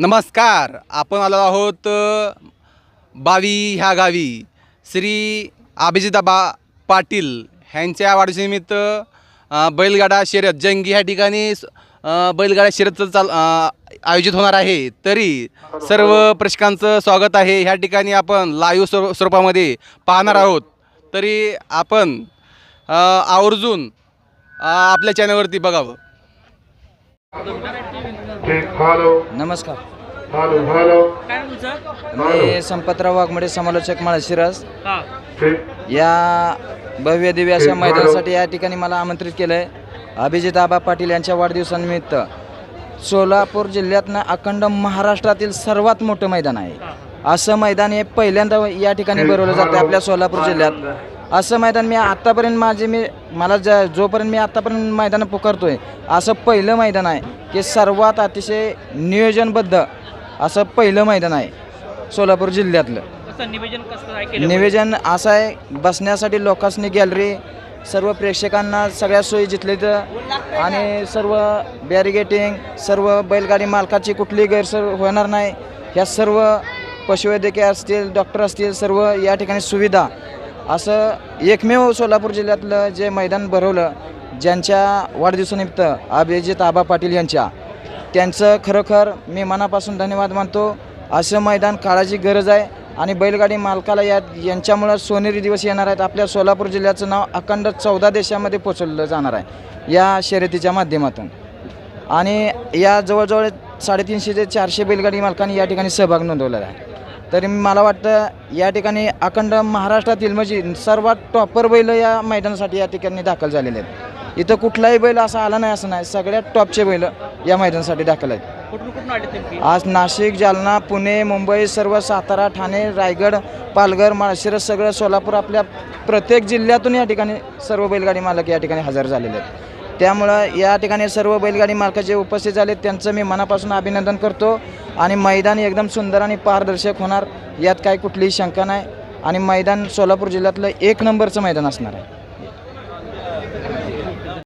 नमस्कार आपण आलो आहोत बावी ह्या गावी. श्री अभिजिताबा पाटील ह्यांच्या वाढदिवसानिमित्त बैलगाडा शर्यत जंगी ह्या ठिकाणी बैलगाडा शर्यत चाल आयोजित होणार आहे. तरी सर्व प्रेक्षकांचं स्वागत आहे. ह्या ठिकाणी आपण लाईव्ह स्वरू स्वरूपामध्ये पाहणार आहोत. तरी आपण आवर्जून आपल्या चॅनलवरती बघावं. हॅलो नमस्कार. हॅलो हॅलो काय तुमचं मी संपतराव वाघमडे समालोचक माळशिरस हा. या भव्य दिव्य अशा मैदानासाठी या ठिकाणी मला आमंत्रित केलं आहे अभिजित आबा पाटील यांच्या वाढदिवसानिमित्त. सोलापूर जिल्ह्यातनं अखंड महाराष्ट्रातील सर्वात मोठं मैदान आहे. असं मैदान हे पहिल्यांदा या ठिकाणी भरवलं जातं आपल्या सोलापूर जिल्ह्यात. असं मैदान मी आत्तापर्यंत माझे मी मला ज जोपर्यंत मी आत्तापर्यंत मैदानं पुकारतोय असं पहिलं मैदान आहे. की सर्वात अतिशय नियोजनबद्ध असं पहिलं मैदान आहे सोलापूर जिल्ह्यातलं. कसं नियोजन कसं काय केलं निवेदन असं आहे बसण्यासाठी लोकांनी गॅलरी सर्व प्रेक्षकांना सगळ्या सोयी जिथले तर आणि सर्व बॅरिगेटिंग सर्व बैलगाडी मालकाची कुठलीही गैरसोय होणार नाही ह्या सर्व पशुवैद्यकीय असतील डॉक्टर असतील सर्व या ठिकाणी सुविधा असं एकमेव सोलापूर जिल्ह्यातलं जे मैदान भरवलं ज्यांच्या वाढदिवसानिमित्त अभिजित आबा पाटील यांच्या त्यांचं खरोखर मी मनापासून धन्यवाद मानतो. असं मैदान काळाची गरज आहे आणि बैलगाडी मालकाला या यांच्यामुळं सोनेरी दिवस येणार आहेत. आपल्या सोलापूर जिल्ह्याचं नाव अखंड चौदा देशामध्ये पोचवलं जाणार आहे. या शर्यतीच्या माध्यमातून. आणि या जवळजवळ साडेतीनशे ते चारशे बैलगाडी मालकांनी या ठिकाणी सहभाग नोंदवलेला आहे. तरी मला वाटतं या ठिकाणी अखंड महाराष्ट्रातील म्हणजे सर्वात टॉपर बैल या मैदानासाठी या ठिकाणी दाखल झालेले आहेत. इथं कुठलाही बैल असा आला नाही असं नाही. सगळ्यात टॉपचे बैल या मैदानासाठी दाखल आहेत. कुठून कुठून आले नेमकी आज नाशिक जालना पुणे मुंबई सर्व सातारा ठाणे रायगड पालघर माळशिरस सगळं सोलापूर आपल्या प्रत्येक जिल्ह्यातून या ठिकाणी सर्व बैलगाडी मालक या ठिकाणी हजर झालेले आहेत. त्यामुळं या ठिकाणी सर्व बैलगाडी मालक जे उपस्थित झाले त्यांचं मी मनापासून अभिनंदन करतो. आणि मैदान एकदम सुंदर आणि पारदर्शक होणार यात काही कुठलीही शंका नाही. आणि मैदान सोलापूर जिल्ह्यातलं एक नंबरचं मैदान असणार आहे.